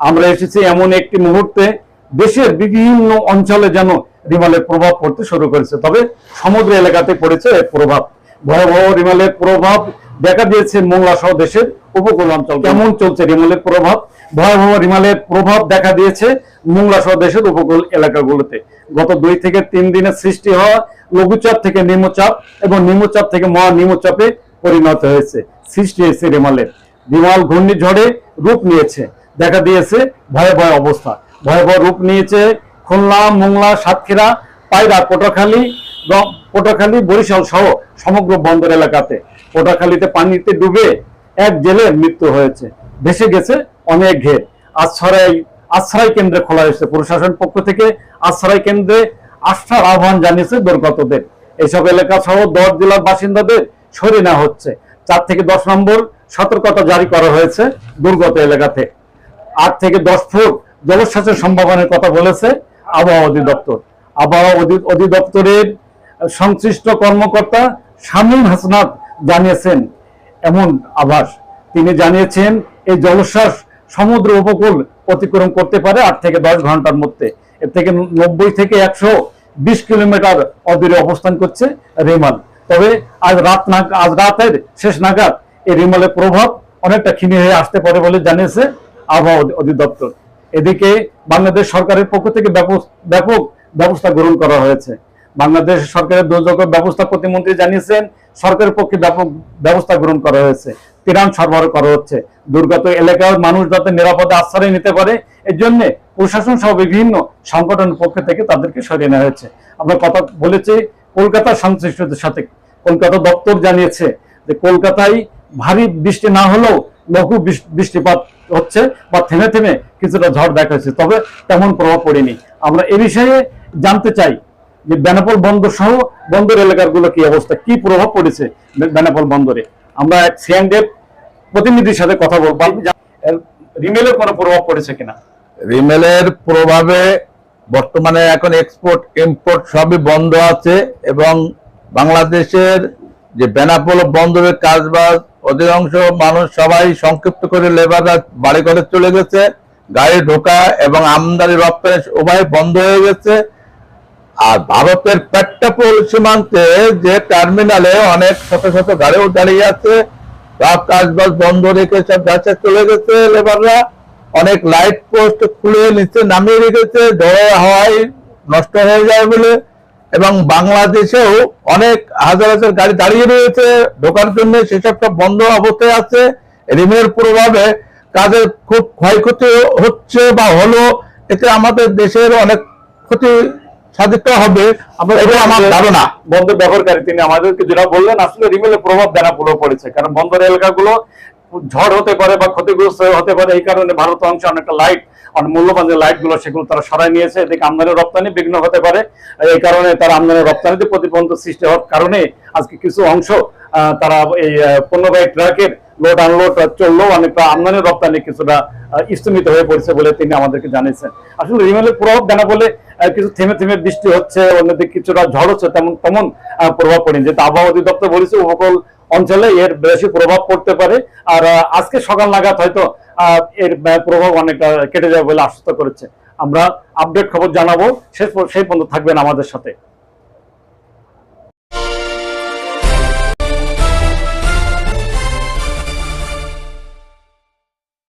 আমরা এসেছি এমন একটি মুহূর্তে দেশের বিভিন্ন অঞ্চলে যেন রিমালের প্রভাব পড়তে শুরু করেছে। তবে সমুদ্র এলাকাতে পড়েছে প্রভাব। ভয়াবহ রিমালের প্রভাব দেখা দিয়েছে মোংলা সহ দেশের উপকূল অঞ্চল। কেমন চলছে রিমালের প্রভাব? ভয়াবহ রিমালের প্রভাব দেখা দিয়েছে মোংলা সহ দেশের উপকূল এলাকাগুলোতে। গত দুই থেকে তিন দিনে সৃষ্টি হওয়া লঘুচাপ থেকে নিম্নচাপ এবং নিম্নচাপ থেকে মহা নিম্নচাপে পরিণত হয়েছে। সৃষ্টি হয়েছে রিমালের। বিমাল ঘূর্ণিঝড়ে রূপ নিয়েছে। দেখা দিয়েছে, ভয়াবহ অবস্থা। ভয়াবহ রূপ নিয়েছে খুলনা, মোংলা, সাতক্ষীরা, পায়রা পটুয়াখালী পটুয়াখালী বরিশাল সহ সমগ্র বন্দর এলাকাতে। পটুয়াখালীতে পানিতে ডুবে এক জেলের মৃত্যু হয়েছে। ভেসে গেছে অনেক ঘের। আশ্রয় আশ্রয় কেন্দ্রে খোলা হয়েছে প্রশাসন পক্ষ থেকে। আশ্রয় কেন্দ্রে আস্থার আহ্বান জানিয়েছে দুর্গতদের। এইসব এলাকা সহ দশ জেলার বাসিন্দাদের সরিয়ে নেওয়া হচ্ছে। চার থেকে দশ নম্বর সতর্কতা জারি করা হয়েছে দুর্গত এলাকাতে। আট থেকে দশ ফুট জলোচ্ছ্বাসের সম্ভাবনার কথা বলেছে আবহাওয়া অধিদপ্তর। আবহাওয়া অধি- অধিদপ্তরের সংশ্লিষ্ট কর্মকর্তা শামীম হাসনাত জানিয়েছেন, এমন আভাস। তিনি জানিয়েছেন, এই জলোচ্ছ্বাস সমুদ্র উপকূল অতিক্রম করতে পারে আট থেকে দশ ঘণ্টার মধ্যে। এর থেকে নব্বই থেকে একশো বিশ কিলোমিটার অদূরে অবস্থান করছে রিমাল। তবে আজ রাত নাগ আজ রাতের শেষ নাগাদ এই রিমালের প্রভাব অনেকটা ক্ষীণ হয়ে আসতে পারে বলে জানিয়েছে আবহাওয়া অধি- অধিদপ্তর। এদিকে বাংলাদেশ সরকারের পক্ষ থেকে ব্যাপক- ব্যবস্থা গ্রহণ করা হয়েছে। বাংলাদেশ সরকারের দুর্যোগ ব্যবস্থা প্রতিমন্ত্রী জানিয়েছেন, সরকারের পক্ষে ব্যাপক ব্যবস্থা গ্রহণ করা হয়েছে। ত্রাণ সরবরাহ করা হচ্ছে। দুর্গত এলাকার মানুষ যাতে নিরাপদে আশ্রয় নিতে পারে এর জন্য প্রশাসন সহ বিভিন্ন সংগঠনের পক্ষ থেকে তাদেরকে সরিয়ে নেওয়া হয়েছে। আমরা কথা বলেছি কলকাতা সংশ্লিষ্টদের সাথে। কলকাতা দপ্তর জানিয়েছে যে কলকাতায় ভারী বৃষ্টি না হলেও লঘু বৃষ- বৃষ্টিপাত হচ্ছে বা থেমে থেমে কিছুটা ঝড় দেখা তবে তেমন প্রভাব পড়েনি। আমরা এ বিষয়ে জানতে চাই যে বেনাপোল বন্দর সহ বন্দর এলাকারগুলো কি অবস্থা, কি প্রভাব পড়েছে বেনাপোল বন্দরে? আমরা এক সিএনডের প্রতিনিধির সাথে কথা বলব। রিমেলের কোনো প্রভাব পড়েছে কিনা? রিমেলের প্রভাবে বর্তমানে এখন এক্সপোর্ট ইম্পোর্ট সবই বন্ধ আছে এবং বাংলাদেশের যে বেনাপোল বন্দরের কাজবাজ অধিকাংশ মানুষ সবাই সংক্ষিপ্ত করে লেবাররা বাড়ি ঘরে চলে গেছে, গাড়ি ঢোকা এবং আমদানি রপ্তানি উভয় বন্ধ হয়ে গেছে। আর ভারতের পেট্টাপোল সীমান্তে যে টার্মিনালে অনেক শত শত গাড়িও দাঁড়িয়ে আছে সব কাজবাজ বন্ধ রেখে সব যাচ্ছে, চলে গেছে লেবাররা। অনেক লাইট পোস্ট খুলে নিচে নামিয়ে রেখেছে ঝড়ে হাওয়ায় নষ্ট হয়ে যায় বলে। এবং বাংলাদেশেও অনেক হাজার হাজার গাড়ি দাঁড়িয়ে রয়েছে ঢোকার জন্য সেসব সব বন্ধ অবস্থায় আছে। ঋণের প্রভাবে কাজের খুব ক্ষয়ক্ষতি হচ্ছে বা হলো এতে আমাদের দেশের অনেক ক্ষতি সাধিত হবে এটা আমার ধারণা। বন্দর ব্যবহারকারী তিনি আমাদেরকে যেটা বললেন আসলে রিমেলের প্রভাব বেনাপোলো পড়েছে। কারণ বন্দর এলাকাগুলো ঝড় হতে পারে বা ক্ষতিগ্রস্ত হতে পারে এই কারণে ভারত অংশে অনেকটা লাইট মূল্যবান যে লাইটগুলো সেগুলো তারা সরাই নিয়েছে। এদিকে আমদানি রপ্তানি বিঘ্ন হতে পারে। এই কারণে তারা আমদানি রপ্তানিতে প্রতিবন্ধক সৃষ্টি হওয়ার কারণে আজকে কিছু অংশ তারা এই পণ্যবাহী ট্রাকের লোড আনলোড চললেও অনেকটা আমদানি রপ্তানি কিছুটা স্থগিত হয়ে পড়েছে বলে তিনি আমাদেরকে জানিয়েছেন। আসলে রিমেলের প্রভাব জানা বলে কিছু থেমে থেমে বৃষ্টি হচ্ছে, অন্যদিকে কিছুটা ঝড় হচ্ছে, তেমন তেমন প্রভাব পড়েনি। যেহেতু আবহাওয়া অধিদপ্তর বলেছে, উপকূল অঞ্চলে এর বেশি প্রভাব পড়তে পারে। আর আজকে সকাল নাগাদ হয়তো এর প্রভাব অনেকটা কেটে যাবে বলে আশ্বস্ত করেছে। আমরা আপডেট খবর জানাব। সেই পর্যন্ত থাকবেন আমাদের সাথে।